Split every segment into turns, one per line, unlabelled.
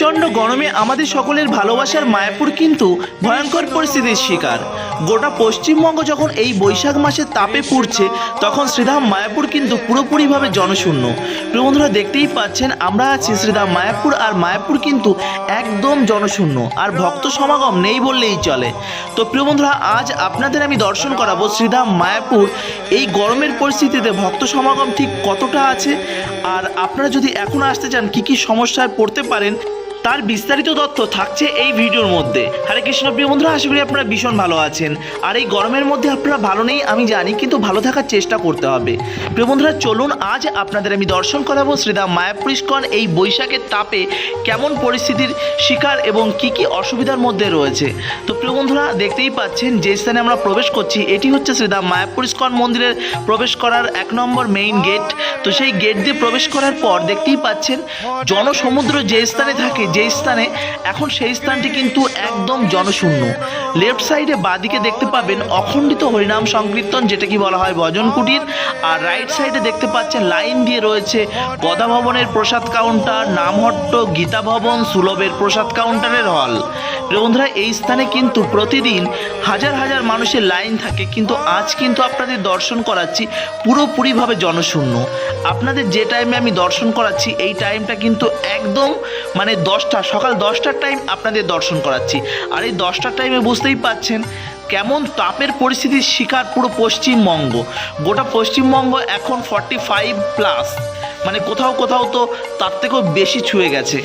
প্রচণ্ড গরমে আমাদের সকলের ভালোবাসার মায়াপুর কিন্তু ভয়ঙ্কর পরিস্থিতির শিকার। গোটা পশ্চিমবঙ্গ যখন এই বৈশাখ মাসে তাপে পুড়ছে, তখন শ্রীধাম মায়াপুর কিন্তু পুরোপুরিভাবে জনশূন্য। প্রিয় বন্ধুরা, দেখতেই পাচ্ছেন, আমরা আছি শ্রীধাম মায়াপুর আর মায়াপুর কিন্তু একদম জনশূন্য আর ভক্ত সমাগম নেই বললেই চলে। তো প্রিয় বন্ধুরা, আজ আপনাদের আমি দর্শন করাবো শ্রীধাম মায়াপুর। এই গরমের পরিস্থিতিতে ভক্ত সমাগম ঠিক কতটা আছে? আর আপনারা যদি এখন আসতে চান, কি কি সমস্যায় পড়তে পারেন তার বিস্তারিত তথ্য থাকছে এই ভিডিওর মধ্যে। হরে কৃষ্ণ, প্রিয় বন্ধুরা, আশা করি আপনারা ভীষণ ভালো আছেন। আর এই গরমের মধ্যে আপনারা ভালো নেই, আমি জানি, কিন্তু ভালো থাকার চেষ্টা করতে হবে। প্রিয় বন্ধুরা, চলুন আজ আপনাদের আমি দর্শন করাবো শ্রীদাম মায়াপুর এই বৈশাখের তাপে কেমন পরিস্থিতির শিকার এবং কি কি অসুবিধার মধ্যে রয়েছে। তো প্রিয় বন্ধুরা, দেখতেই পাচ্ছেন, যে স্থানে আমরা প্রবেশ করছি, এটি হচ্ছে শ্রীদাম মায়াপুর ইস্কন মন্দিরের প্রবেশ করার এক নম্বর মেইন গেট তো সেই গেট দিয়ে প্রবেশ করার পর দেখতেই পাচ্ছেন, জনসমুদ্র যে স্থানে থাকে যে স্থানে, এখন সেই স্থানটি কিন্তু একদম জনশূন্য। লেফট সাইডে বাদিকে দেখতে পাবেন অখণ্ডিত হরিনাম সংকীর্তন, যেটা কি বলা হয় ভজন কুটির। আর রাইট সাইডে দেখতে পাচ্ছেন লাইন দিয়ে রয়েছে গদা ভবনের প্রসাদ কাউন্টার, নামহট্ট গীতা ভবন সুলভের প্রসাদ কাউন্টারের হল। বন্ধুরা, এই স্থানে কিন্তু প্রতিদিন হাজার হাজার মানুষের লাইন থাকে, কিন্তু আজ কিন্তু আপনাদের দর্শন করাচ্ছি পুরোপুরিভাবে জনশূন্য। আপনাদের যে টাইমে আমি দর্শন করাচ্ছি, এই টাইমটা কিন্তু একদম মানে দশটা, সকাল দশটার টাইম আপনাদের দর্শন করাচ্ছি। আর এই দশটার টাইমে বুঝতেই পাচ্ছেন কেমন তাপের পরিস্থিতির শিকার পুরো পশ্চিমবঙ্গ। গোটা পশ্চিমবঙ্গ এখন ফর্টি ফাইভ প্লাস মানে কোথাও কোথাও তো তার থেকেও বেশি ছুঁয়ে গেছে।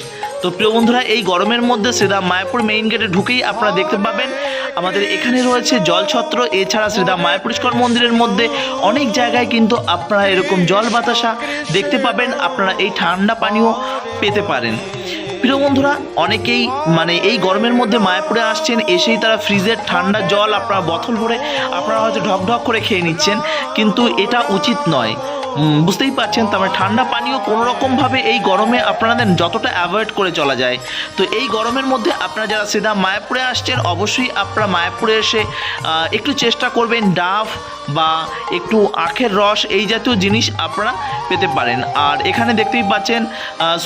তো প্রিয় বন্ধুরা, এই গরমের মধ্যে শ্রীদাম মায়াপুর মেইন গেটে ঢুকেই আপনারা দেখতে পাবেন। আমাদের এখানে রয়েছে জলছত্র, এছাড়া শ্রীদাম মায়াপুরেশ্বর মন্দিরের মধ্যে অনেক জায়গায় কিন্তু আপনারা এরকম জল বাতাসা দেখতে পাবেন। আপনারা এই ঠান্ডা পানীয় পেতে পারেন। প্রিয় বন্ধুরা, অনেকেই মানে এই গরমের মধ্যে মায়াপুরে আসছেন, এসেই তারা ফ্রিজের ঠান্ডা জল আপনারা বোতল ভরে আপনারা হয়তো ঢক ঢক করে খেয়ে নিচ্ছেন। কিন্তু এটা উচিত নয়। বুঝতেই পারছেন তার মানে ঠান্ডা পানীয় কোনো রকমভাবে এই গরমে আপনাদের যতটা অ্যাভয়েড করে চলা যায়। তো এই গরমের মধ্যে আপনারা যারা সিধা মায়াপুরে আসছেন, অবশ্যই আপনারা মায়াপুরে এসে একটু চেষ্টা করবেন ডাব বা একটু আখের রস, এই জাতীয় জিনিস আপনারা পেতে পারেন। আর এখানে দেখতেই পাচ্ছেন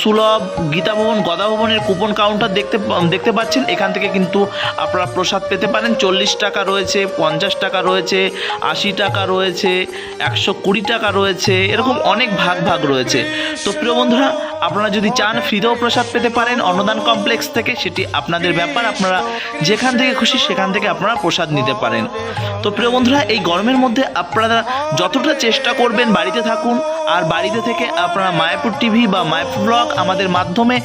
সুলভ গীতা ভবন গদা ভবনের কুপন কাউন্টার দেখতে দেখতে পাচ্ছেন। এখান থেকে কিন্তু আপনারা প্রসাদ পেতে পারেন। চল্লিশ টাকা রয়েছে, পঞ্চাশ টাকা রয়েছে, আশি টাকা রয়েছে, একশো কুড়ি টাকা রয়েছে এরকম অনেক ভাগ ভাগ রয়েছে। তো প্রিয় বন্ধুরা আপনারা যদি চান, ফ্রিতেও প্রসাদ পেতে পারেন। অন্নদান কমপ্লেক্স থেকে সেটি আপনাদের ব্যাপার। আপনারা যেখান থেকে খুশি সেখান থেকে আপনারা প্রসাদ নিতে পারেন। তো প্রিয় বন্ধুরা, এই গরমের মধ্যে আপনারা যতটা চেষ্টা করবেন বাড়িতে থাকুন, আর বাড়িতে থেকে আপনারা মায়াপুর টিভি বা মায়াপুর ব্লগ আমাদের মাধ্যমে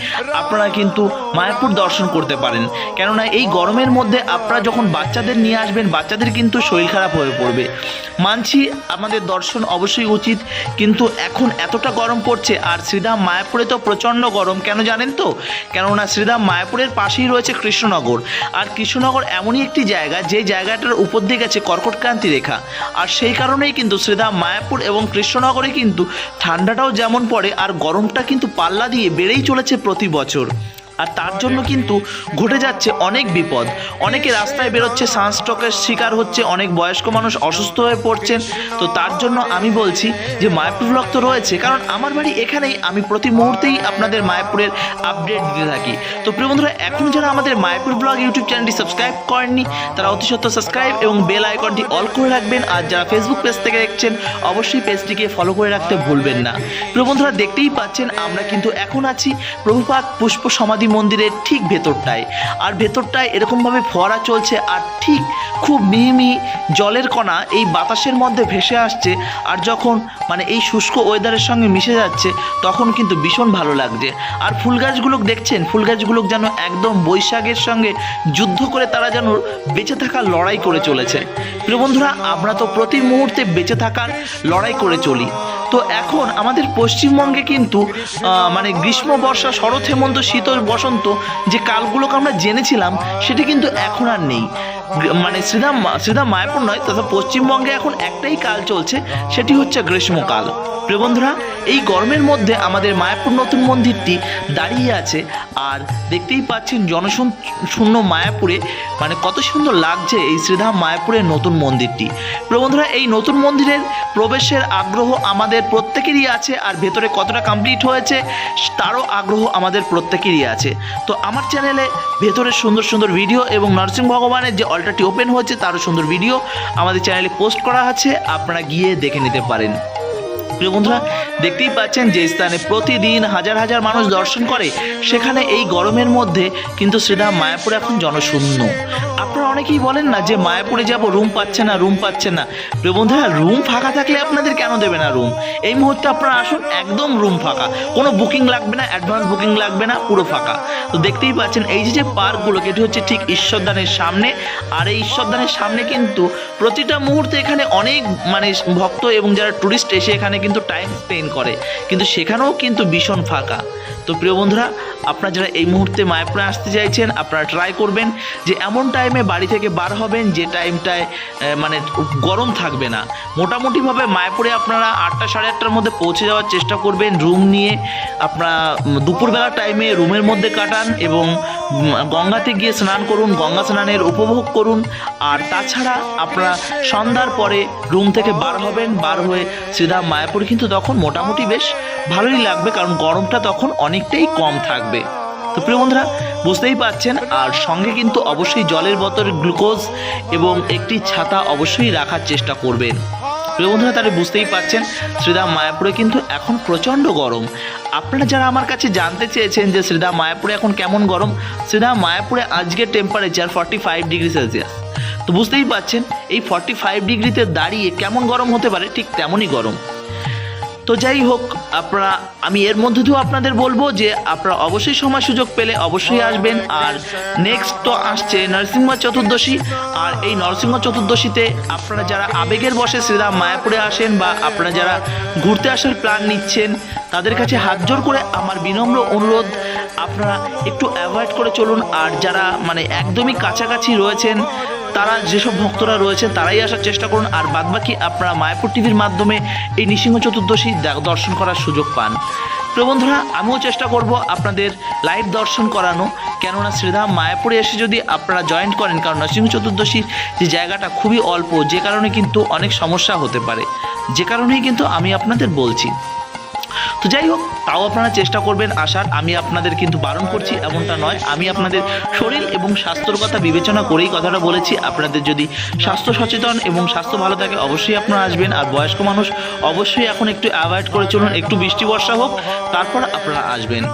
আপনারা কিন্তু মায়াপুর দর্শন করতে পারেন। কেননা এই গরমের মধ্যে আপনারা যখন বাচ্চাদের নিয়ে আসবেন, বাচ্চাদের কিন্তু শরীর খারাপ হয়ে পড়বে। মানছি আমাদের দর্শন অবশ্যই উচিত, কিন্তু এখন এতটা গরম পড়ছে, আর শ্রীধাম মায়াপুরে তো প্রচণ্ড গরম, কেন জানেন তো? কেননা শ্রীধাম মায়াপুরের পাশেই রয়েছে কৃষ্ণনগর। আর কৃষ্ণনগর এমনই একটি জায়গা, যে জায়গাটার উপর দিয়ে গেছে কর্কটক্রান্তি রেখা। আর সেই কারণেই কিন্তু শ্রীধাম মায়াপুর এবং কৃষ্ণনগরে কিন্তু ঠান্ডাটাও যেমন পড়ে, আর গরমটা কিন্তু পাল্লা দিয়ে বেড়েই চলেছে প্রতি বছর। আর তার জন্য কিন্তু ঘটে যাচ্ছে অনেক বিপদ। অনেকে রাস্তায় বেরোচ্ছে সানস্ট্রোকের শিকার হচ্ছে, অনেক বয়স্ক মানুষ অসুস্থ হয়ে পড়ছেন। তো তার জন্য আমি বলছি যে, মায়াপুর ব্লগ তো রয়েছে, কারণ আমার বাড়ি এখানেই আমি প্রতি মুহূর্তেই আপনাদের মায়াপুরের আপডেট দিতে থাকি। তো প্রিয় বন্ধুরা এখন যারা আমাদের মায়াপুর ব্লগ ইউটিউব চ্যানেলটি সাবস্ক্রাইব করেননি, তারা অতি সত্ত্বর সাবস্ক্রাইব এবং বেল আইকনটি অল করে রাখবেন। আর যারা ফেসবুক পেজ থেকে দেখছেন, অবশ্যই পেজটিকে ফলো করে রাখতে ভুলবেন না। প্রিয় বন্ধুরা, দেখতেই পাচ্ছেন, আমরা কিন্তু এখন আছি প্রভুপাত পুষ্প সমাধি মন্দিরের ঠিক ভেতরটায়। আর ভেতরটায় এরকমভাবে ফোয়ারা চলছে আর ঠিক খুব মিহি মিহি জলের কণা এই বাতাসের মধ্যে ভেসে আসছে আর যখন মানে এই শুষ্ক ওয়েদারের সঙ্গে মিশে যাচ্ছে, তখন কিন্তু ভীষণ ভালো লাগছে। আর ফুল গাছগুলো দেখছেন? ফুল গাছগুলো যেন একদম বৈশাখের সঙ্গে যুদ্ধ করে তারা যেন বেঁচে থাকার লড়াই করে চলেছে। প্রিয় বন্ধুরা, আমরা তো প্রতি মুহূর্তে বেঁচে থাকার লড়াই করে চলি। তো এখন আমাদের পশ্চিমবঙ্গে কিন্তু মানে গ্রীষ্ম, বর্ষা, শরৎ, হেমন্ত শীত বসন্ত যে কালগুলোকে আমরা জেনেছিলাম, সেটি কিন্তু এখন আর নেই। মানে শ্রীধাম শ্রীধাম মায়াপুর নয়, তথা পশ্চিমবঙ্গে এখন একটাই কাল চলছে, সেটি হচ্ছে গ্রীষ্মকাল। প্রিয় বন্ধুরা, এই গরমের মধ্যে আমাদের মায়াপুর নতুন মন্দিরটি দাঁড়িয়ে আছে, আর দেখতেই পাচ্ছেন জনশূন্য শূন্য মায়াপুরে মানে কত সুন্দর লাগছে এই শ্রীধাম মায়াপুরের নতুন মন্দিরটি। প্রিয় বন্ধুরা, এই নতুন মন্দিরের প্রবেশের আগ্রহ আমাদের প্রত্যেকেরই আছে আর ভেতরে কতটা কমপ্লিট হয়েছে, তারও আগ্রহ আমাদের প্রত্যেকেরই আছে। তো আমার চ্যানেলে ভেতরে সুন্দর সুন্দর ভিডিও এবং নরসিংহ ভগবানের যে অলটারটি ওপেন হয়েছে, তারও সুন্দর ভিডিও আমাদের চ্যানেলে পোস্ট করা আছে, আপনারা গিয়ে দেখে নিতে পারেন। প্রিয় বন্ধুরা, দেখতেই পাচ্ছেন যে স্থানে প্রতিদিন হাজার হাজার মানুষ দর্শন করে, সেখানে এই গরমের মধ্যে কিন্তু শ্রীধাম মায়াপুর এখন জনশূন্য। আপনারা অনেকেই বলেন না যে মায়াপুরে যাব, রুম পাচ্ছে না, রুম পাচ্ছে না। বন্ধুরা, রুম ফাঁকা থাকলে আপনাদের কেন দেবে না রুম? এই মুহূর্তে আপনারা আসুন, একদম রুম ফাঁকা। কোনো বুকিং লাগবে না, অ্যাডভান্স বুকিং লাগবে না, পুরো ফাঁকা। তো দেখতেই পাচ্ছেন, এই যে যে পার্কগুলো, এটি হচ্ছে ঠিক ঈশ্বরদানের সামনে। আর এই ঈশ্বরদানের সামনে কিন্তু প্রতিটা মুহূর্তে এখানে অনেক মানে ভক্ত এবং যারা টুরিস্ট এসে এখানে কিন্তু টাইম স্পেন্ড করে। কিন্তু সেখানেও কিন্তু ভীষণ ফাঁকা। তো প্রিয় বন্ধুরা, আপনারা যারা এই মুহূর্তে মায়াপুরে আসতে চাইছেন, আপনারা ট্রাই করবেন যে এমন টাইমে বাড়ি থেকে বার হবেন যে টাইমটায় মানে গরম থাকবে না। মোটামুটিভাবে মায়াপুরে আপনারা আটটা সাড়ে আটটার মধ্যে পৌঁছে যাওয়ার চেষ্টা করবেন। রুম নিয়ে আপনারা দুপুরবেলা টাইমে রুমের মধ্যে কাটান এবং গঙ্গাতে গিয়ে স্নান করুন, গঙ্গা স্নানের উপভোগ করুন। আর তাছাড়া আপনারা সন্ধ্যার পরে রুম থেকে বার হবেন, বার হয়ে শ্রীধাম মায়াপুর। কিন্তু তখন মোটামুটি বেশ ভালোই লাগবে, কারণ গরমটা তখন অনেকটাই কম থাকবে। তো প্রিয় বন্ধুরা, বুঝতেই পাচ্ছেন আর সঙ্গে কিন্তু অবশ্যই জলের বোতল, গ্লুকোজ এবং একটি ছাতা অবশ্যই রাখার চেষ্টা করবেন। প্রিয় বন্ধুরা, তাহলে বুঝতেই পাচ্ছেন শ্রীধাম মায়াপুরে কিন্তু এখন প্রচণ্ড গরম। আপনারা যারা আমার কাছে জানতে চেয়েছেন যে শ্রীধাম মায়াপুরে এখন কেমন গরম, শ্রীধাম মায়াপুরে আজকের temperature forty five degree Celsius তো বুঝতেই পাচ্ছেন এই ফর্টি ফাইভ ডিগ্রিতে দাঁড়িয়ে কেমন গরম হতে পারে, ঠিক তেমনই গরম। তো যাই হোক, আপনারা, আমি এর মধ্যে দিয়েও আপনাদের বলব যে আপনারা অবশ্যই সময় সুযোগ পেলে অবশ্যই আসবেন। আর নেক্সট তো আসছে নরসিংহ চতুর্দশী। আর এই নরসিংহ চতুর্দশীতে আপনারা যারা আবেগের বসে শ্রীরাম মায়াপুরে আসেন বা আপনারা যারা ঘুরতে আসার প্ল্যান নিচ্ছেন, তাদের কাছে হাত জোর করে আমার বিনম্র অনুরোধ, আপনারা একটু অ্যাভয়েড করে চলুন। আর যারা মানে একদমই কাছাকাছি রয়েছেন তারা যেসব ভক্তরা রয়েছে তারাই আসার চেষ্টা করুন। আর বাদবাকি আপনারা মায়াপুর টিভির মাধ্যমে এই নৃসিংহ চতুর্দশী দর্শন করার সুযোগ পান। প্রিয় বন্ধুরা, আমিও চেষ্টা করব আপনাদের লাইভ দর্শন করানো। কেননা শ্রীধাম মায়াপুরে এসে যদি আপনারা জয়েন্ট করেন, কারণ নরসিংহ চতুর্দশীর যে জায়গাটা খুবই অল্প, যে কারণে কিন্তু অনেক সমস্যা হতে পারে। যে কারণেই কিন্তু আমি আপনাদের বলছি। তো যাই হোক, তাও আপনারা চেষ্টা করবেন আসার। আমি আপনাদের কিন্তু বারণ করছি, এমনটা নয়। আমি আপনাদের শরীর এবং স্বাস্থ্যর কথা বিবেচনা করেই কথাটা বলেছি। আপনাদের যদি স্বাস্থ্য সচেতন এবং স্বাস্থ্য ভালো থাকে, অবশ্যই আপনারা আসবেন। আর বয়স্ক মানুষ অবশ্যই এখন একটু অ্যাভয়েড করে চলুন। একটু বৃষ্টি, বর্ষা হোক, তারপর আপনারা আসবেন।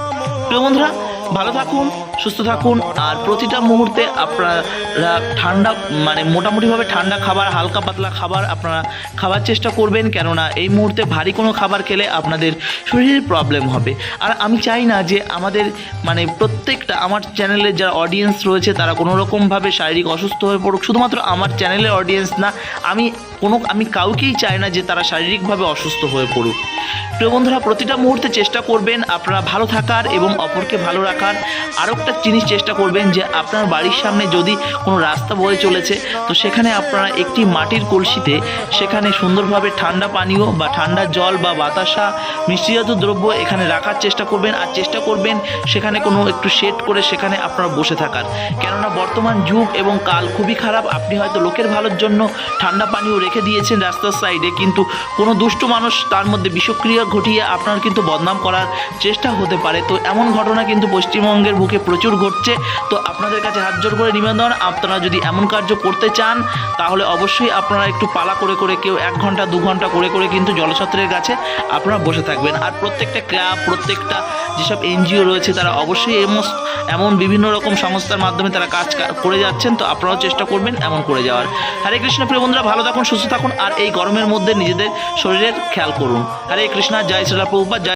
প্রিয় বন্ধুরা, ভালো থাকুন। সুস্থ থাকুন। আর প্রতিটা মুহূর্তে আপনারা ঠান্ডা মানে মোটামুটিভাবে ঠান্ডা খাবার, হালকা পাতলা খাবার আপনারা খাবার চেষ্টা করবেন। কেননা এই মুহূর্তে ভারী কোনো খাবার খেলে আপনাদের শরীরের প্রবলেম হবে। আর আমি চাই না যে আমাদের মানে প্রত্যেকটা, আমার চ্যানেলের যারা অডিয়েন্স রয়েছে, তারা কোনো রকমভাবে শারীরিক অসুস্থ হয়ে পড়ুক। শুধুমাত্র আমার চ্যানেলের অডিয়েন্স না, আমি কোনো, আমি কাউকেই চাই না যে তারা শারীরিকভাবে অসুস্থ হয়ে পড়ুক। প্রিয় বন্ধুরা, প্রতিটা মুহূর্তে চেষ্টা করবেন আপনারা ভালো থাকার এবং অপরকে ভালো রাখার। আরও একটা জিনিস চেষ্টা করবেন যে আপনার বাড়ির সামনে যদি কোনো রাস্তা বয়ে চলেছে, তো সেখানে আপনারা একটি মাটির কলসিতে সেখানে সুন্দরভাবে ঠান্ডা পানীয় বা ঠান্ডা জল বা বাতাসা মিষ্টিজাত দ্রব্য এখানে রাখার চেষ্টা করবেন। আর চেষ্টা করবেন সেখানে কোনো একটু শেড করে সেখানে আপনারা বসে থাকার। কেননা বর্তমান যুগ এবং কাল খুবই খারাপ। আপনি হয়তো লোকের ভালোর জন্য ঠান্ডা পানীয় রেখে দিয়েছেন রাস্তার সাইডে, কিন্তু কোনো দুষ্ট মানুষ তার মধ্যে বিষক্রিয়া ঘটিয়ে আপনার কিন্তু বদনাম করার চেষ্টা হতে পারে। তো এমন ঘটনা কিন্তু পশ্চিমবঙ্গের বুকে প্রচুর ঘটছে, তো আপনাদের কাছে হাত জোর করে নিবেদন, আপনারা যদি এমন কার্য করতে চান, তাহলে অবশ্যই আপনারা একটু পালা করে করে কেউ এক ঘণ্টা, দু ঘণ্টা করে করে কিন্তু জলছত্রের কাছে আপনারা বসে থাকবেন। আর প্রত্যেকটা ক্লাব, প্রত্যেকটা যেসব এনজিও রয়েছে, তারা অবশ্যই এমন এমন বিভিন্ন রকম সংস্থার মাধ্যমে তারা কাজ করে যাচ্ছেন, তো আপনারাও চেষ্টা করবেন এমন করে যাওয়ার। হরে কৃষ্ণ, প্রিয় বন্ধুরা, ভালো থাকুন, সুস্থ থাকুন, আর এই গরমের মধ্যে নিজেদের শরীরের খেয়াল করুন। হরে কৃষ্ণা, জয় শ্রীলা প্রভুপাত জয়